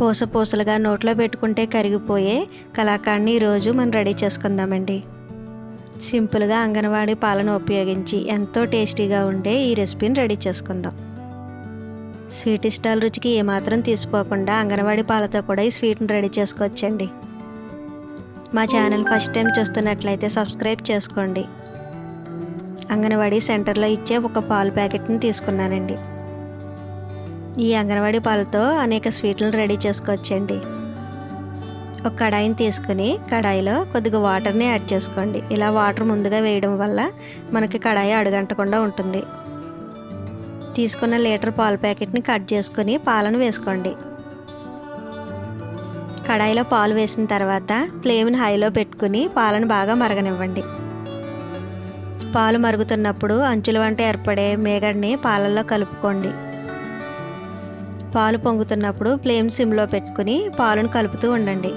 పూస పూసలుగా నోట్లో పెట్టుకుంటే కరిగిపోయే కళాకాండ్ని ఈరోజు మనం రెడీ చేసుకుందామండి. సింపుల్గా అంగన్వాడీ పాలను ఉపయోగించి ఎంతో టేస్టీగా ఉండే ఈ రెసిపీని రెడీ చేసుకుందాం. స్వీట్ ఇష్టాల రుచికి ఏమాత్రం తీసుకోకుండా అంగన్వాడీ పాలతో కూడా ఈ స్వీట్ని రెడీ చేసుకోవచ్చండి. మా ఛానల్ ఫస్ట్ టైం చూస్తున్నట్లయితే సబ్స్క్రైబ్ చేసుకోండి. అంగన్వాడీ సెంటర్లో ఇచ్చే ఒక పాలు ప్యాకెట్ని తీసుకున్నానండి. ఈ అంగన్వాడీ పాలతో అనేక స్వీట్లను రెడీ చేసుకోవచ్చండి. ఒక కడాయిని తీసుకుని కడాయిలో కొద్దిగా వాటర్ని యాడ్ చేసుకోండి. ఇలా వాటర్ ముందుగా వేయడం వల్ల మనకి కడాయి అడుగంటకుండా ఉంటుంది. తీసుకున్న లీటర్ పాల ప్యాకెట్ని కట్ చేసుకుని పాలను వేసుకోండి. కడాయిలో పాలు వేసిన తర్వాత ఫ్లేమ్ని హైలో పెట్టుకుని పాలను బాగా మరగనివ్వండి. పాలు మరుగుతున్నప్పుడు అంచుల వంట ఏర్పడే మేగడ్ని పాలల్లో కలుపుకోండి. పాలు పొంగుతున్నప్పుడు ఫ్లేమ్ సిమ్లో పెట్టుకుని పాలను కలుపుతూ ఉండండి.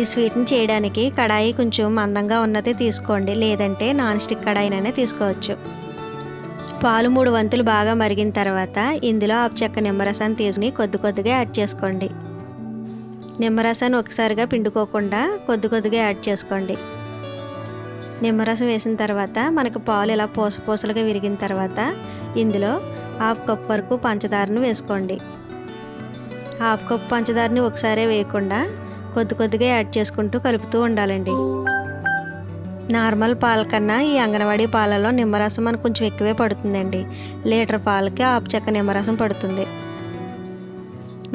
ఈ స్వీట్ని చేయడానికి కడాయి కొంచెం మందంగా ఉన్నదే తీసుకోండి లేదంటే నాన్ స్టిక్ కడాయినైనా తీసుకోవచ్చు. పాలు మూడు వంతులు బాగా మరిగిన తర్వాత ఇందులో ఆ చెక్క నిమ్మరసాన్ని తీసుకుని కొద్ది కొద్దిగా యాడ్ చేసుకోండి. నిమ్మరసాన్ని ఒకసారిగా పిండుకోకుండా కొద్ది కొద్దిగా యాడ్ చేసుకోండి. నిమ్మరసం వేసిన తర్వాత మనకు పాలు ఇలా పూస పూసలుగా విరిగిన తర్వాత ఇందులో హాఫ్ కప్ వరకు పంచదారను వేసుకోండి. హాఫ్ కప్ పంచదారని ఒకసారే వేయకుండా కొద్ది కొద్దిగా యాడ్ చేసుకుంటూ కలుపుతూ ఉండాలండి. నార్మల్ పాల కన్నా ఈ అంగన్వాడీ పాలలో నిమ్మరసం మనకు కొంచెం ఎక్కువే పడుతుందండి. లీటర్ పాలకి ఆపు చెక్క నిమ్మరసం పడుతుంది.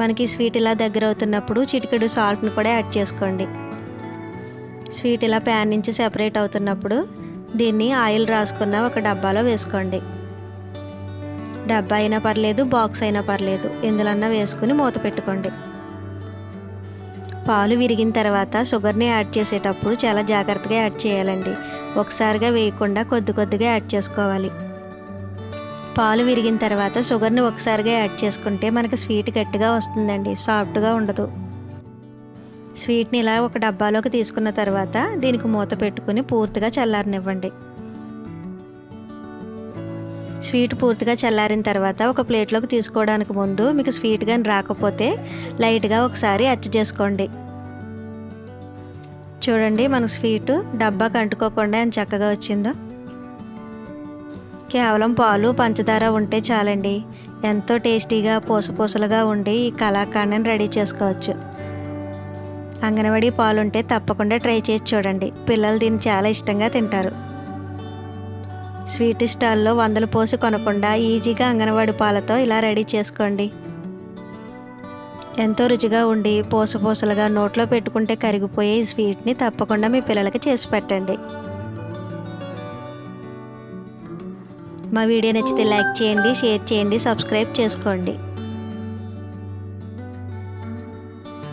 మనకి స్వీట్ ఇలా దగ్గర అవుతున్నప్పుడు చిటికెడు సాల్ట్ని కూడా యాడ్ చేసుకోండి. స్వీట్ ఇలా ప్యాన్ నుంచి సెపరేట్ అవుతున్నప్పుడు దీన్ని ఆయిల్ రాసుకున్న ఒక డబ్బాలో వేసుకోండి. డబ్బా అయినా పర్లేదు బాక్స్ అయినా పర్లేదు. ఎందులన్నా వేసుకుని మూత పెట్టుకోండి. పాలు విరిగిన తర్వాత షుగర్ని యాడ్ చేసేటప్పుడు చాలా జాగ్రత్తగా యాడ్ చేయాలండి. ఒకసారిగా వేయకుండా కొద్ది కొద్దిగా యాడ్ చేసుకోవాలి. పాలు విరిగిన తర్వాత షుగర్ని ఒకసారిగా యాడ్ చేసుకుంటే మనకి స్వీట్ గట్టిగా వస్తుందండి సాఫ్ట్గా ఉండదు. స్వీట్ని ఇలా ఒక డబ్బాలోకి తీసుకున్న తర్వాత దీనికి మూత పెట్టుకుని పూర్తిగా చల్లారనివ్వండి. స్వీట్ పూర్తిగా చల్లారిన తర్వాత ఒక ప్లేట్లోకి తీసుకోవడానికి ముందు మీకు స్వీట్ కానీ రాకపోతే లైట్గా ఒకసారి అచ్చ చేసుకోండి. చూడండి మన స్వీటు డబ్బాకి అంటుకోకుండా ఎంత చక్కగా వచ్చిందో. కేవలం పాలు పంచదార ఉంటే చాలండి. ఎంతో టేస్టీగా పూసపూసలుగా ఉండి ఈ కళాఖండని రెడీ చేసుకోవచ్చు. అంగన్వాడీ పాలు ఉంటే తప్పకుండా ట్రై చేసి చూడండి. పిల్లలు దీన్ని చాలా ఇష్టంగా తింటారు. స్వీట్ స్టాల్లో వందలు పోసి కొనకుండా ఈజీగా అంగన్వాడి పాలతో ఇలా రెడీ చేసుకోండి. ఎంతో రుచిగా ఉండి పూసపూసలుగా నోట్లో పెట్టుకుంటే కరిగిపోయే ఈ స్వీట్ని తప్పకుండా మీ పిల్లలకి చేసి పెట్టండి. మా వీడియో నచ్చితే లైక్ చేయండి షేర్ చేయండి సబ్స్క్రైబ్ చేసుకోండి.